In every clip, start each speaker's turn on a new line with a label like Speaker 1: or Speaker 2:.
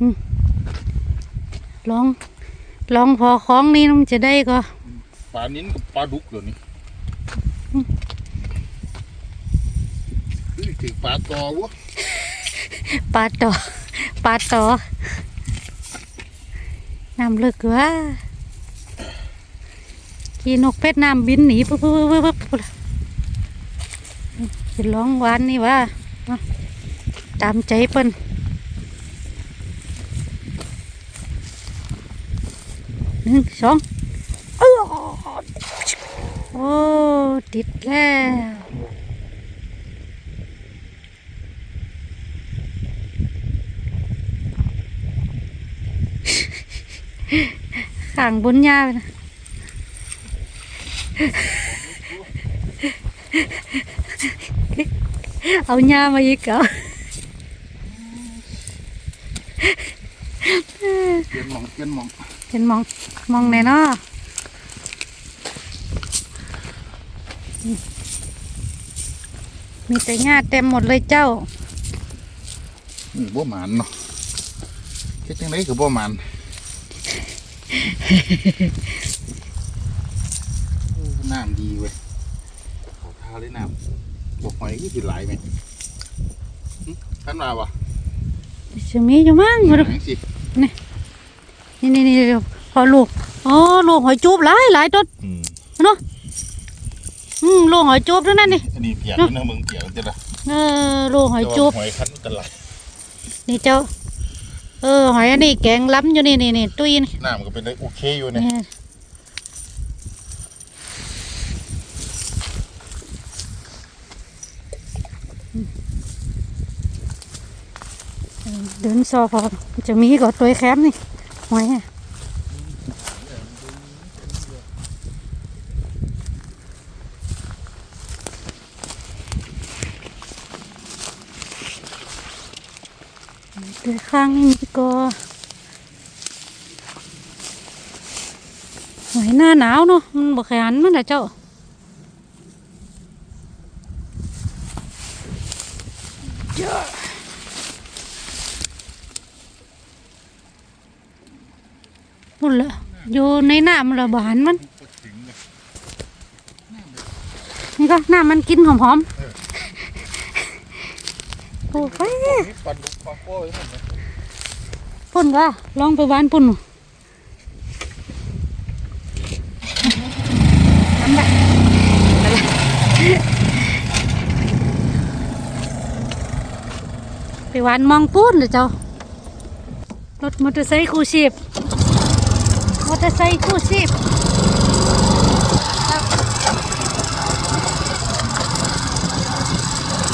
Speaker 1: อืมลอง ลองพอคล้องนี่มันจะได้ก็
Speaker 2: ปลานิ้นกับปลาดุกเดี๋ยวนี้นี่ถึงปลาตอวะ
Speaker 1: ปลาต่อปลาต่อน้ำลึกวะกีนกเป็ดน้ำบินหนีปุ๊บปุ๊บปุ๊บปุ๊บปุ๊บจะร้องหวานนี่วะเอาตามใจเปิ้น นึ่งสองโอ้ ติดแล้วข้างบนหญ้าไปนะเอาหญ้ามาอีกเหรอ
Speaker 2: เปลี่ยนหมองเปลี่ยนหมอง
Speaker 1: ห็นมองมองไหนเนาะอืมมีแต่หญ้าเต็มหมดเลยเจ้า
Speaker 2: นี่บ่หมานเนาะเฮ็ดจังไดก็บ่หมานโอ้น้ำดีเว้ยขอทาเลยน้ำบอกหอยก็สิหลายไหมหึท่านมาวะ
Speaker 1: จะมีอยู่มั้ง
Speaker 2: ห
Speaker 1: บ่
Speaker 2: ยั
Speaker 1: รู้
Speaker 2: งสิ
Speaker 1: นี่นี่นี่เดี๋ยวพอลูกอ๋อลูกหอยจูบหลายหลายต้น
Speaker 2: อืม
Speaker 1: อืมลูกหอยจูบด้วยนั่นนี่
Speaker 2: อันนี้เปียกนะมึงเปียกจังได๋
Speaker 1: เออลูกหอยจูบ
Speaker 2: หอยคันกันหลาย
Speaker 1: นี่เจ้า เออหอยอันนี้แกงล้ำอยู่นี่นี่นี่ตุ้ยนี่
Speaker 2: น้ำก็เป็นได้โอเคอยู่เนี่ย
Speaker 1: นี่เดินซอพอจะมีก็ตัวแคมนี่ หอยอะตัวข้างนี่มีก็หอยหน้าหนาวเนาะมันบ่แข็งมันนะเจ้า พุ่นละอยู่ในน้ำละบานมันนี่ก็น้ำมันกินหอมๆโอ้ย
Speaker 2: ปลาดุกปลาโก้ยนั่นน่ะ
Speaker 1: พุ่นว่าลองไปหวานพุ่นหนูทำแบบไปหวานมองปุ้นเลยเจ้ารถมอเตอร์ไซค์คู่ชีพ มอเตอร์ไซค์คู่ชีพ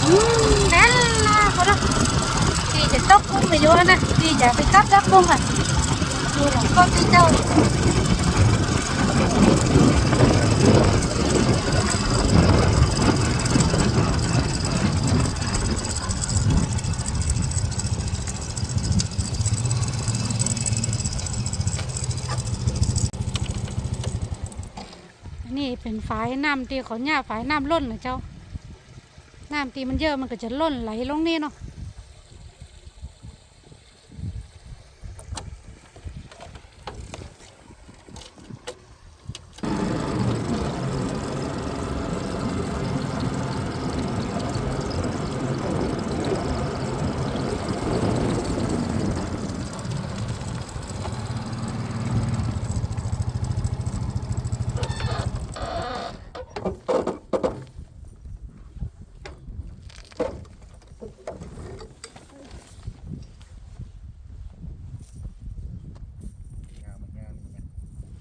Speaker 1: อืมนั่นนะเขาละดีจะตกกุ้งไปอยู่นะดีจะไปกับรับกุ้งอะดูหลงก็ที่เจ้า นี่เป็นฝายน้ำที่เขาหญ้าฝายน้ำล้นนะเจ้า น้ำที่มันเยอะมันก็จะล้นไหลลงนี่เนาะ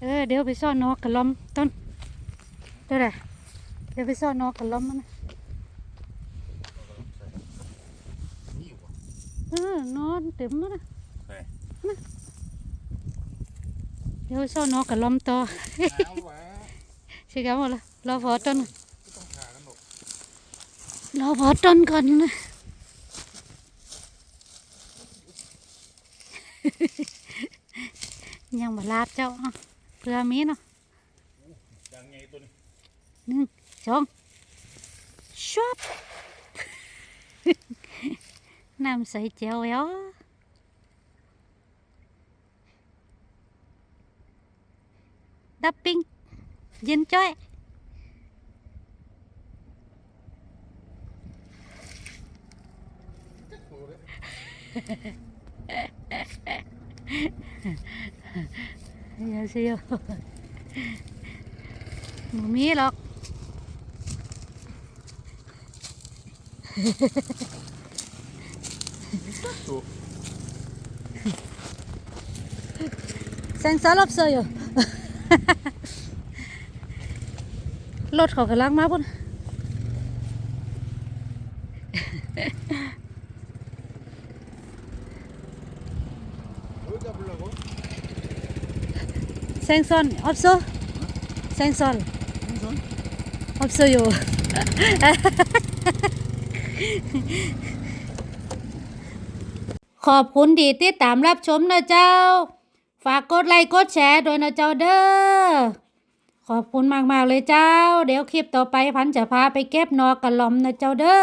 Speaker 1: เออเดี๋ยวไปซ่อนนอกกระล้อมต้นเดี๋ยวไหนเดี๋ยวไปซ่อนนอกกระล้อมมันนะ
Speaker 2: นี่อยู่บ่
Speaker 1: เออนอนเต็มมันนะ
Speaker 2: ใช่
Speaker 1: เดี๋ยวไปซ่อนนอกกระล้อมต่อ
Speaker 2: เอาวะ
Speaker 1: สิครับหมดละรอพอต้น
Speaker 2: ไม่ต้องขากันหรอก
Speaker 1: รอพอต้นก่อนนะยังบ่ลาบเจ้าอะ เพื่อมีเนาะ
Speaker 2: ดังไงตัวนี้
Speaker 1: หนึ่งสองชอบน้ำใสเจียวแล้วดับปิ้งยินจ้อย ยาเสียวหมูมีหรอก
Speaker 2: เซ
Speaker 1: นซ่ร์ลบเซอร์อยู่รถเขากำลังมาพุ่น 생선 없어? 생선
Speaker 2: นี่สน
Speaker 1: 없어요. ขอบคุณที่ติดตามรับชมนะเจ้า ฝากกดไลค์กดแชร์ด้วยนะเจ้าเด้อ ขอบคุณมาก ๆ เลยเจ้า เดี๋ยวคลิปต่อไปพันจะพาไปเก็บนอกกระหลอมนะเจ้าเด้อ